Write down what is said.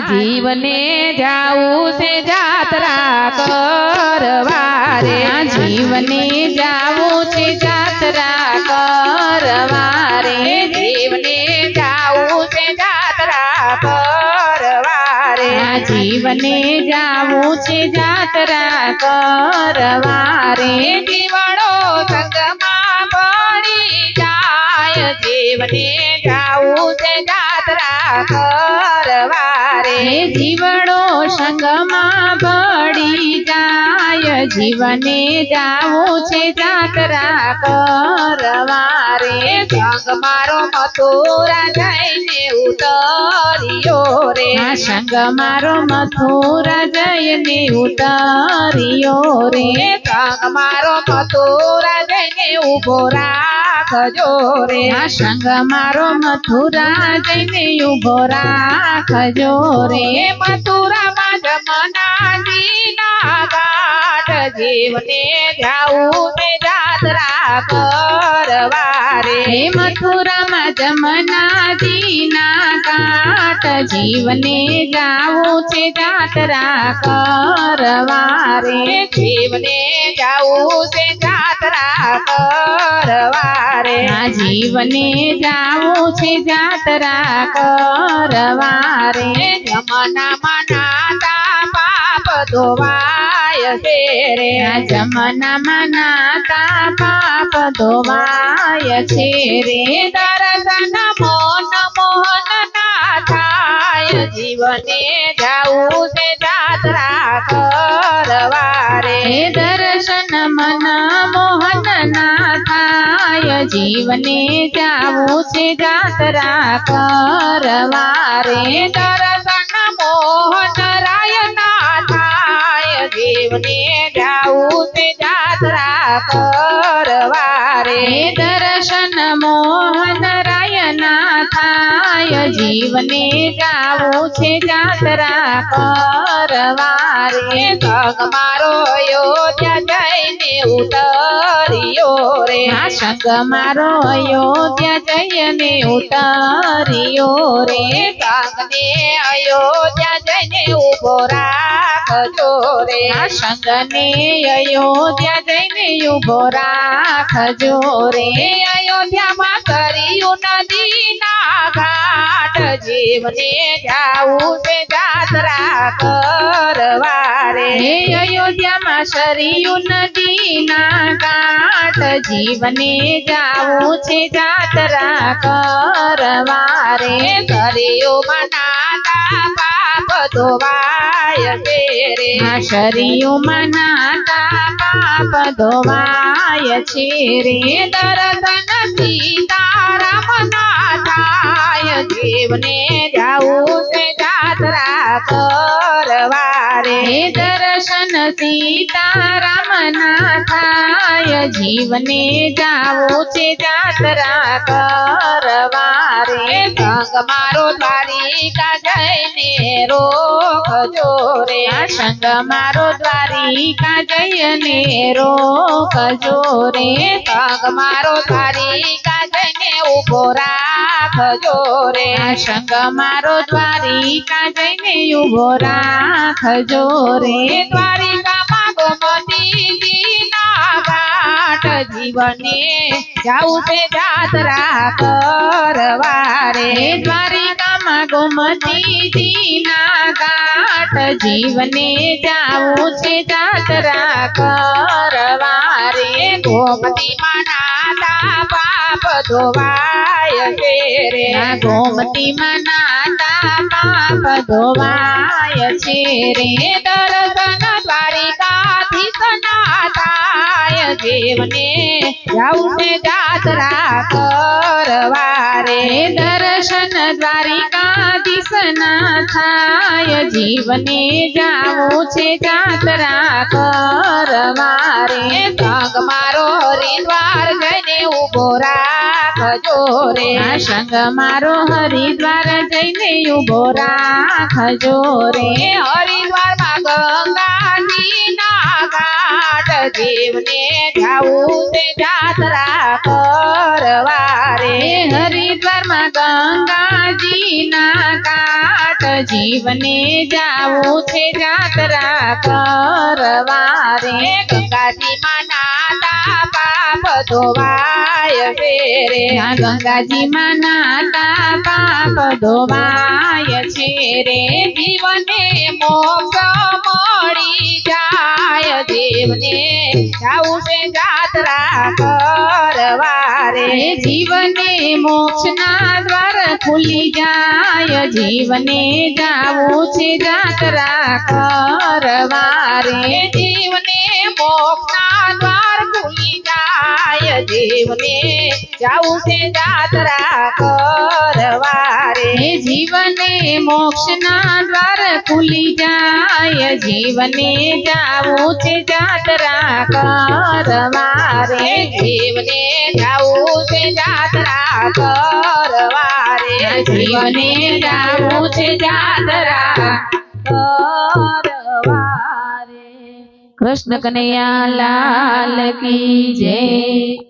જીવને જાવું છે જાત્રા કરવા રે જીવને જાવું છે જાત્રા કરવા રે જીવને જાવું છે જાત્રા કરવા રે જીવને જાવું છે જાત્રા કરવા રે જીવણો સંગમાં પડી જાય. જીવને જાવું છે જાત્રા સંગમાં પડી જાય જીવને જાવું છે જાતરા કરવા રે સંગ મારો મથુરા જઈને ઉતર્યો રે. સંગ મારો મથુરા જઈને ઉતાર્યો રે. સંગ મારો મથુરા જઈને ઊભો રાખજો રે. સંગ મારો મથુરા જઈને ઊભો રાખજો રે. એ ઘાટ જીવને જાવું ને જાત્રા કરવા રે હે મથુરામાં જમનાજીના કાટ જીવને જાવું છે જાત્રા કરવા રે જીવને જાવું છે જાત્રા કરવા રે જીવને જાવું છે જાત્રા કરવા રે જમના પાપ ધોવાય આ જમનામાં નાતા પાપ ધોવાય છે રે દર્શન મોન મોહન ના થાય. જીવને જાવું છે જાત્રા કરવા રે દર્શન મના મોહન ના થાય. જીવને જાવું છે જાત્રા કરવા દર્શન મોહન રાય ના થાય જાવું જાત્રા પરવારે. દર્શન મોહન થાય જીવને જાવું છે જાત્રા પરવારે. સંગ મારો અયોધ્યા જઈને ઉતર્યો રે. આ સંગ મારો અયોધ્યા જઈને ઉતાર્યો રે. સંગને અયોધ્યા જઈને ઊભો રાખજો રે. સંગને અયોધ્યા જઈને ઊભો રાખજો રે. અયોધ્યામાં કર્યું નદીના ઘાટ. જીવને જાવું છે જાત્રા કરવા રે. હે અયોધ્યામાં સરયુ નદીના કાંઠ જીવને જાવું છે જાત્રા કરવા રે. શરીરમાં નાતા પાપ ધોવાય છે રે. આ શરીયુમાં નાતા પાપ ધોવાય છે રે. દર્શન સીતારામ ના થાય જીવને જાવું છે જાત્રા કરવા. રે હે દર્શન સીતારામ ના થાય જીવને જાવું છે જાતરા કરવા રે સંગ મારો દ્વારિકા જઈને રોકજો રે સંગ મારો દ્વારિકા જઈને રોકજો રે સંગ મારો દ્વારિકા જઈને ઊભો રાખજો રે. સંગ મારો દ્વારિકા જઈને ઊભો રાખજો રે. દ્વારિકામાં ગોમતીજીના ઘાટ જીવને જાઉં છે જાત્રા કરવા રે હે દ્વારિકામાં ગોમતીજીના ઘાટ જીવને જાવું છે જાતરા કરવા રે ગોમતીમાં નાતા પાપ ધોવાય રે. ગોમતી મનાતા નાતા પાપ ધોવાય છે રે. દર્શન દ્વારિકાથી સનાતાય જીવને જાવું છે જાતરા કરવા દર્શન દ્વારિકાધીશ ના થાય જીવને જાવું છે જાતરા કરવા રે સંગ મારો હરિદ્વાર જઈને ઊભો રાખજો રે સંગ મારો હરિદ્વાર જઈને ઊભો રાખજો રે માં હરિદ્વારમાં ગંગાજીના ઘાટ જીવને જાવું છે જાતરા કરવા રે હે હરિદ્વારમાં ગંગાજીના કાટ જીવને જાવું છે જાત્રા કરવા રે ગંગાજીમાં નાતા પાપ ધોવાય છે રે ગંગાજી માં નાતા પાપ ધોવાય છે રે જીવને મોક્ષ મળી જાય. જીવને જાવું છે જાત્રા કરવા રે જીવને મોક્ષના ખુલી જાય જીવને જાવું છે જાત્રા કરવા રે જીવને મોક્ષના દ્વાર ભૂલી જાય જીવને જાવું છે જાત્રા કરવા રે જીવને મોક્ષના દ્વાર ખુલી જાય જીવને જાવું છે જાતરા કરવા રે રે જીવને જાવું છે જાતરા કરવા રે જીવને જાવું છે જાતરા કરવા રે કૃષ્ણ કનૈયા લાલ કી જય.